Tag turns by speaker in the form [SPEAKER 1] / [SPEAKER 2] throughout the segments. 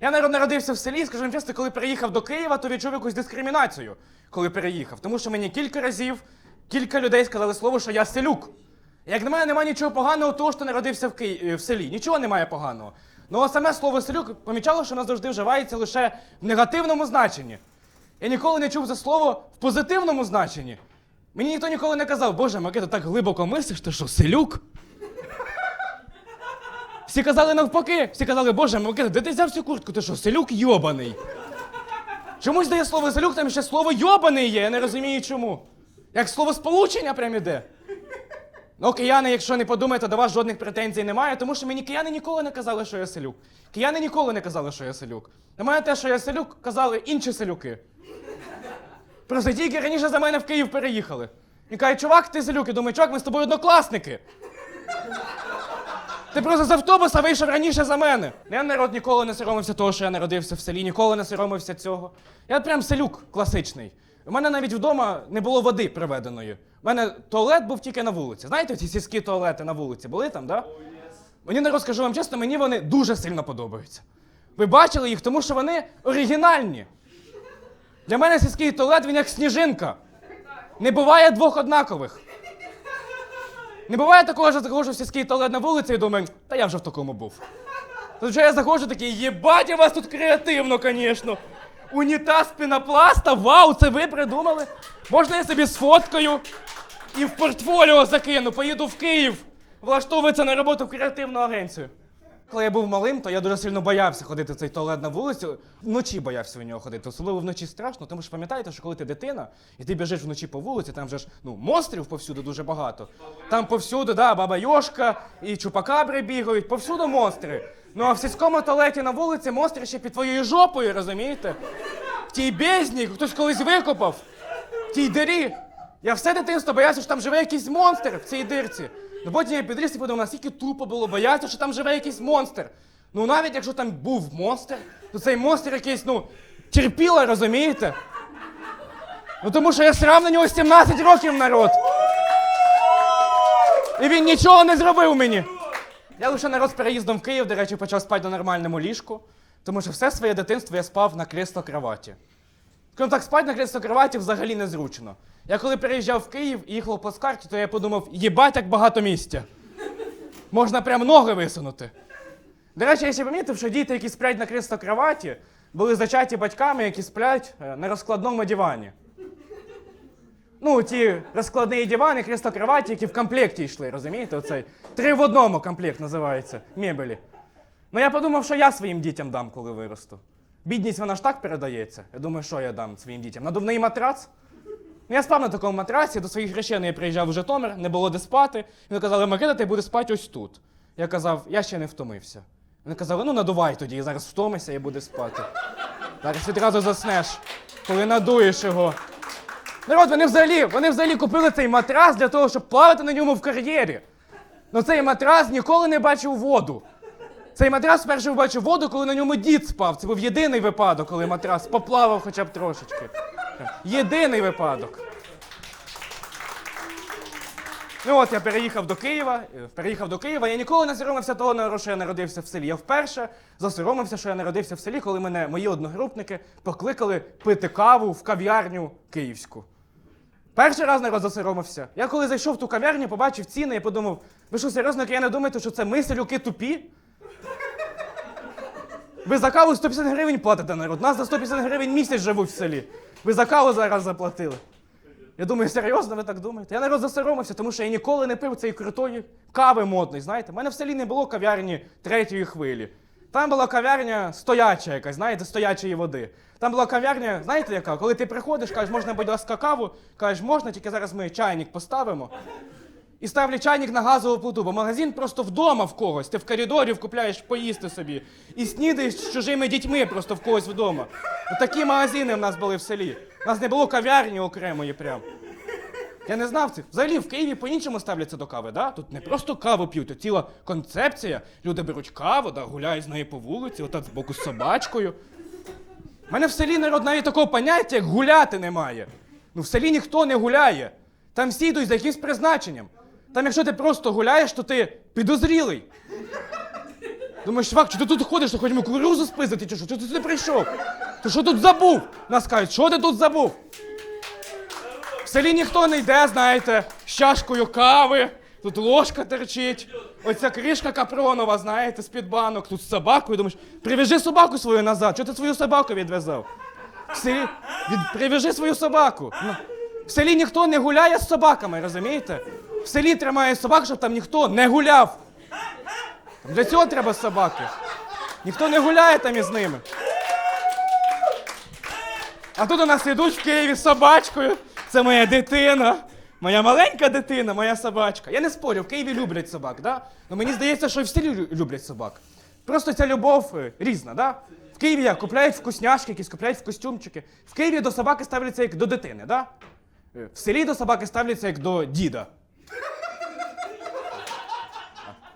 [SPEAKER 1] Я народ народився в селі, скажу вам чесно, коли переїхав до Києва, то відчув якусь дискримінацію, коли переїхав. Тому що мені кілька разів кілька людей сказали слово, що я селюк. Як на мене, немає нічого поганого, того, що народився в, Киї... в селі. Нічого немає поганого. Ну саме слово селюк помічало, що воно завжди вживається лише в негативному значенні. Я ніколи не чув це слово в позитивному значенні. Мені ніхто ніколи не казав, Боже, Микита, так глибоко мислиш, ти що, селюк? Всі казали навпаки, всі казали, Боже, Микита, де ти взяв цю куртку? Ти що, селюк йобаний? Чомусь дає слово селюк, там ще слово йобаний є, я не розумію чому. Як слово сполучення прям іде. Ну, кияни, якщо не подумаєте, до вас жодних претензій немає, тому що мені кияни ніколи не казали, що я селюк. Кияни ніколи не казали, що я селюк. На мене те, що я селюк, казали інші селюки. Просто раніше за мене в Київ переїхали. І кажуть, чувак, ти селюк. Я думаю, чувак, ми з тобою однокласники. Ти просто з автобуса вийшов раніше за мене. Я народ ніколи не соромився того, що я народився в селі, ніколи не соромився цього. Я прям селюк класичний. У мене навіть вдома не було води приведеної. У мене туалет був тільки на вулиці. Знаєте, ці сільські туалети на вулиці були там, да? Мені не розкажу вам чесно, мені вони дуже сильно подобаються. Ви бачили їх, тому що вони оригінальні. Для мене сільський туалет він як сніжинка. Не буває двох однакових. Не буває такого, що заходжу в сільський туалет на вулиці і думаю, та я вже в такому був. Зазвичай я заходжу такий, єбать, у вас тут креативно, звісно. Унітаз пінопласта, вау, це ви придумали? Можна я собі сфоткаю і в портфоліо закину, поїду в Київ, влаштовується на роботу в креативну агенцію. Коли я був малим, то я дуже сильно боявся ходити в цей туалет на вулицю. Вночі боявся в нього ходити. Особливо вночі страшно, тому що пам'ятаєте, що коли ти дитина і ти біжиш вночі по вулиці, там же ж ну, монстрів повсюди дуже багато. Там повсюди, да, баба Йошка і чупакабри бігають, повсюди монстри. Ну а в сільському туалеті на вулиці монстри ще під твоєю жопою, розумієте? В тій бездні хтось колись викопав, в тій дирі. Я все дитинство боявся, що там живе якийсь монстр в цій дирці. Ну потім я підріс і подумав, наскільки тупо було боятися, що там живе якийсь монстр. Ну навіть якщо там був монстр, то цей монстр якийсь, ну, терпіла, розумієте? Ну тому що я срав на нього 17 років народ. І він нічого не зробив мені. Я лише народ з переїздом в Київ, до речі, почав спати на нормальному ліжку, тому що все своє дитинство я спав на кресло кроваті. Крім так, спати на кресло кроваті взагалі незручно. Я коли переїжджав в Київ і їхав по скарті, то я подумав, їбать, як багато місця. Можна прям ноги висунути. До речі, я ще помітив, що діти, які сплять на кресло кроваті, були зачаті батьками, які сплять е, на розкладному дивані. Ну, ті розкладні дивани, кресло кроваті, які в комплекті йшли, розумієте? Оцей три в одному комплект називається мебелі. Ну я подумав, що я своїм дітям дам, коли виросту. Бідність вона ж так передається. Я думаю, що я дам своїм дітям? Надувний матрац? Ну, я спав на такому матрасі, до своїх речей я приїжджав в Житомир, не було де спати. Вони казали, Микита, ти будеш спати ось тут. Я казав, я ще не втомився. Вони казали, ну надувай тоді, я зараз втомишся і будеш спати. Зараз відразу заснеш, коли надуєш його. Народ, вони взагалі, вони взагалі купили цей матрас для того, щоб плавати на ньому в кар'єрі. Ну цей матрас ніколи не бачив воду. Цей матрас вперше побачив воду, коли на ньому дід спав. Це був єдиний випадок, коли матрас поплавав хоча б трошечки. Єдиний випадок. Ну от я переїхав до Києва. е, Переїхав до Києва. Я ніколи не соромився того, що я народився в селі. Я вперше засоромився, що я народився в селі, коли мене мої одногрупники покликали пити каву в кав'ярню київську. Перший раз народ засоромився. Я коли зайшов в ту кав'ярню, побачив ціни і подумав, ви що серйозно, я не думаєте, що це ми, селюки, тупі? Ви за каву 150 гривень платите народ. Нас за 150 гривень місяць живуть в селі. Ви за каву зараз заплатили. Я думаю, серйозно ви так думаєте? Я народ засоромився, тому що я ніколи не пив цієї крутої кави модної. Знаєте, У мене в селі не було кав'ярні третьої хвилі. Там була кав'ярня стояча якась, знаєте, стоячої води. Там була кав'ярня, знаєте яка? Коли ти приходиш, кажеш, можна, будь ласка, каву, кажеш, можна, тільки зараз ми чайник поставимо. І ставлять чайник на газову плиту, бо магазин просто вдома в когось. Ти в коридорі купляєш поїсти собі. І снідаєш з чужими дітьми просто в когось вдома. Такі магазини в нас були в селі. У нас не було кав'ярні окремої прям. Я не знав це. Взагалі в Києві по-іншому ставляться до кави, да? Тут не просто каву п'ють, а ціла концепція. Люди беруть каву, да, гуляють з нею по вулиці, отак з боку з собачкою. У мене в селі народ навіть такого поняття, як гуляти немає. Ну в селі ніхто не гуляє. Там всі йдуть за якимсь призначенням. Там, якщо ти просто гуляєш, то ти підозрілий. Думаєш, чувак, чи ти тут ходиш, що хочемо кукурузу спиздити, чи що? Чи ти сюди прийшов? Ти що тут забув? Нас кажуть, що ти тут забув? В селі ніхто не йде, знаєте, з чашкою кави, тут ложка терчить. Оця кришка капронова, знаєте, з-під банок, тут з собакою. Думаєш, привяжи собаку свою назад. Чого ти свою собаку відв'язав? В селі від... привяжи свою собаку. В селі ніхто не гуляє з собаками, розумієте? В селі тримає собак, щоб там ніхто не гуляв. Для цього треба собаки. Ніхто не гуляє там із ними. А тут у нас ідуть в Києві з собачкою. Це моя дитина. Моя маленька дитина, моя собачка. Я не спорю, в Києві люблять собак, да? Ну мені здається, що і в селі люблять собак. Просто ця любов е, різна, да? В Києві як купляють вкусняшки, якісь купляють в костюмчики. В Києві до собаки ставляться як до дитини, да? Е, В селі до собаки ставляться як до діда.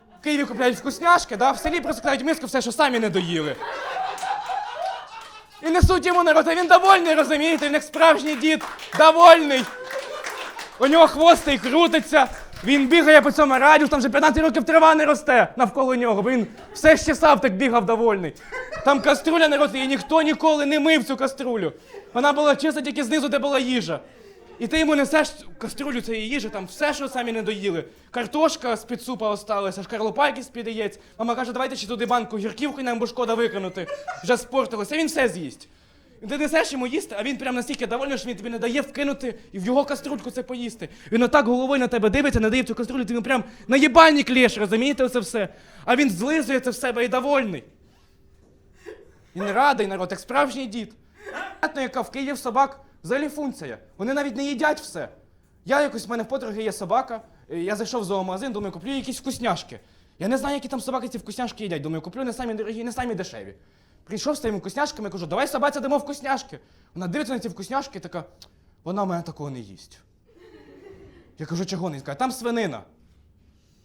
[SPEAKER 1] В Києві купляють вкусняшки, да? в селі просто кладуть миску все, що самі не доїли. І несуть йому народ, а він довольний, розумієте? Він як справжній дід, довольний. У нього хвостик крутиться, він бігає по цьому радіус, там вже 15 років трава не росте навколо нього, бо він все щесав, так бігав довольний. Там каструля народ, і ніхто ніколи не мив цю каструлю. Вона була чиста тільки знизу, де була їжа. І ти йому несеш каструлю цієї їжі, там все, що самі не доїли. Картошка з-під супа осталася, шкарлупайки з-під яєць. Мама каже, давайте ще туди банку гірківки, нам бо шкода викинути. Вже спортилося, він все з'їсть. І ти несеш йому їсти, а він прям настільки довольний, що він тобі не дає вкинути і в його каструльку це поїсти. Він отак головою на тебе дивиться, не дає цю каструлю, ти йому прям на єбальник лєш, розумієте це все? А він злизує це в себе і довольний. Він радий народ, як справжній дід. Яка в Києві собак взагалі функція. Вони навіть не їдять все. Я якось в мене в подруги є собака, е, я зайшов в зоомагазин, думаю, куплю якісь вкусняшки. Я не знаю, які там собаки ці вкусняшки їдять. Думаю, куплю не самі дорогі, не самі дешеві. Прийшов з тими вкусняшками, кажу, давай собаці дамо вкусняшки. Вона дивиться на ці вкусняшки така, вона в мене такого не їсть. Я кажу, чого не? Каже, там свинина.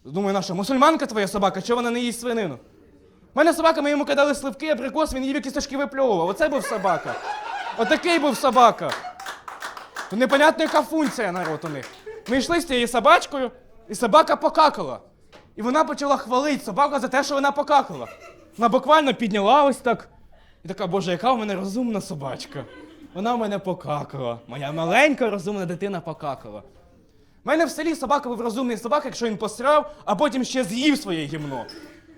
[SPEAKER 1] Думаю, наша мусульманка твоя собака, чого вона не їсть свинину? У мене собака, ми йому кидали сливки, абрикос, він їв кісточки випльовував. Оце був собака. Отакий був собака. То непонятно, яка функція народ у них. Ми йшли з цією собачкою, і собака покакала. І вона почала хвалити собаку за те, що вона покакала. Вона буквально підняла ось так. І така, боже, яка в мене розумна собачка. Вона в мене покакала. Моя маленька розумна дитина покакала. У мене в селі собака був розумний собака, якщо він посрав, а потім ще з'їв своє гімно.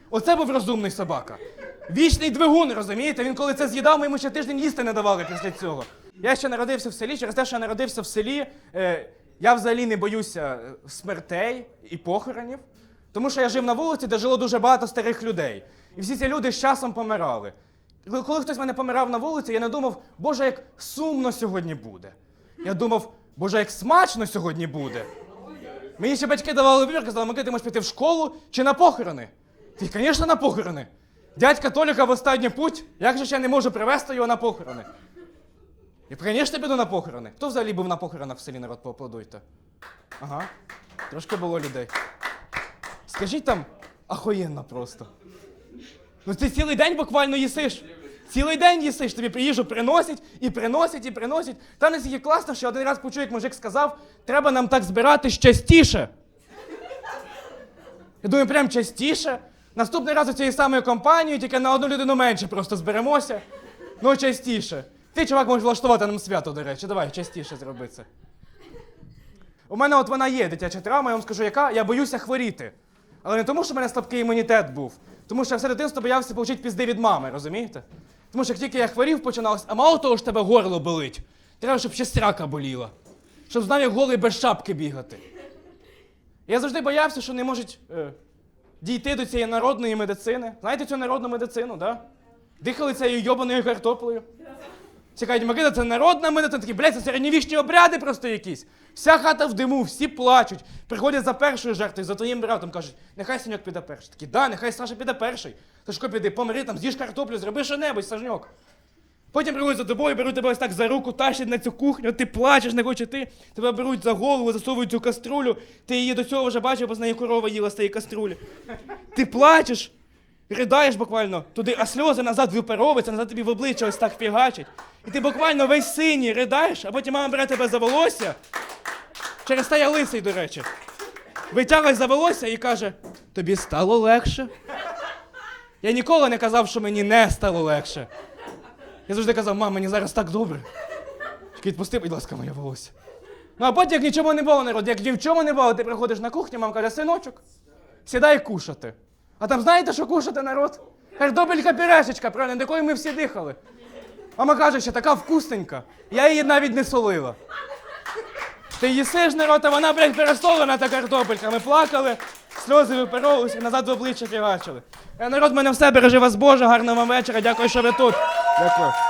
[SPEAKER 1] Оце був розумний собака. Вічний двигун, розумієте? Він коли це з'їдав, ми йому ще тиждень їсти не давали після цього. Я ще народився в селі, через те, що я народився в селі, е, я взагалі не боюся е, смертей і похоронів, тому що я жив на вулиці, де жило дуже багато старих людей. І всі ці люди з часом помирали. Коли- Коли хтось мене помирав на вулиці, я не думав, Боже, як сумно сьогодні буде. Я думав, Боже, як смачно сьогодні буде. Мені ще батьки давали вибір, казали, Микита, ти можеш піти в школу чи на похорони. Ти, звісно, на похорони. Дядька Толіка в останній путь, як же ж я не можу привезти його на похорони? Я, звісно, піду на похорони. Хто взагалі був на похоронах в селі народ, поаплодуйте. Ага. Трошки було людей. Скажіть там, ахуєнно просто. Ну ти цілий день буквально їсиш. Цілий день їсиш, тобі їжу приносять і приносять, і приносять. Та настільки класно, що один раз почув, як мужик сказав, треба нам так збиратись частіше. Я думаю, прям частіше. Наступний раз у цієї самої компанії, тільки на одну людину менше просто зберемося. Ну, частіше. Ти, чувак, можеш влаштувати нам свято, до речі. Давай, частіше зроби це. У мене от вона є дитяча травма, я вам скажу, яка. Я боюся хворіти. Але не тому, що в мене слабкий імунітет був. Тому що я все дитинство боявся отримати пізди від мами, розумієте? Тому що як тільки я хворів, починалось, а мало того, що тебе горло болить, треба, щоб ще срака боліла. Щоб знав, як голий без шапки бігати. Я завжди боявся, що не можуть е, дійти до цієї народної медицини. Знаєте цю народну медицину, да? Дихали цією йобаною картоплею. Всі кажуть, Микита, це народна медицина, такі, блядь, це середньовічні обряди просто якісь. Вся хата в диму, всі плачуть. Приходять за першою жертвою, за твоїм братом, кажуть, нехай Саньок піде перший. Такі, да, нехай Саша піде перший. Сашко піди, помири там, з'їж картоплю, зроби що-небудь, Сашньок. Потім приходять за тобою, беруть тебе ось так за руку, тащать на цю кухню, ти плачеш, не хочеш ти, тебе беруть за голову, засовують цю каструлю, ти її до цього вже бачив, бо з неї корова їла з тієї каструлі. Ти плачеш, ридаєш буквально туди, а сльози назад випаровуються, назад тобі в обличчя ось так фігачать. І ти буквально весь синій ридаєш, а потім мама бере тебе за волосся. Через те я лисий, до речі. Витягує за волосся і каже: тобі стало легше. Я ніколи не казав, що мені не стало легше. Я завжди казав, мам, мені зараз так добре. Тільки відпусти, будь ласка, моє волосся. Ну а потім, як нічого не було, народ, як ні в чому не було, ти приходиш на кухню, мама каже, синочок, сідай кушати. А там знаєте, що кушати, народ? Картопелька пюрешечка, правильно, до якої ми всі дихали. Мама каже, що така вкусненька. Я її навіть не солила. Ти їсиш народ, а вона, блядь, пересолена та картопелька. Ми плакали, сльози випарувалися, назад в обличчя фігачили. Е, Народ, мене все, бережи вас Боже, гарного вам вечора, дякую, що ви тут. Дякую.